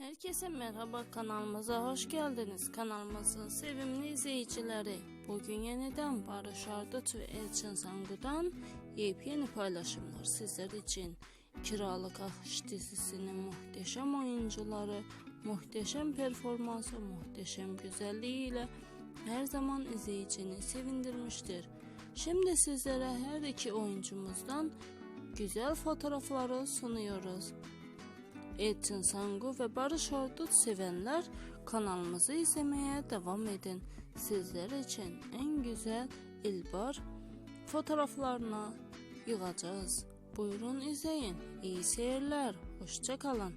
Herkese merhaba kanalımıza hoş geldiniz. Kanalımızın sevimli izleyicileri. Bugün yeniden Barış Arduç ve Elçin Sangu'dan yepyeni paylaşımlar sizler için. Kiralık Akış dizisinin muhteşem oyuncuları, muhteşem performansı, muhteşem güzelliğiyle her zaman izleyicini sevindirmiştir. Şimdi sizlere her iki oyuncumuzdan güzel fotoğrafları sunuyoruz. Elçin Sangu ve Barış Arduç sevenler kanalımızı izlemeye devam edin. Sizler için en güzel ilbar fotoğraflarını yığacağız. Buyurun izleyin. İyi seyirler. Hoşça kalın.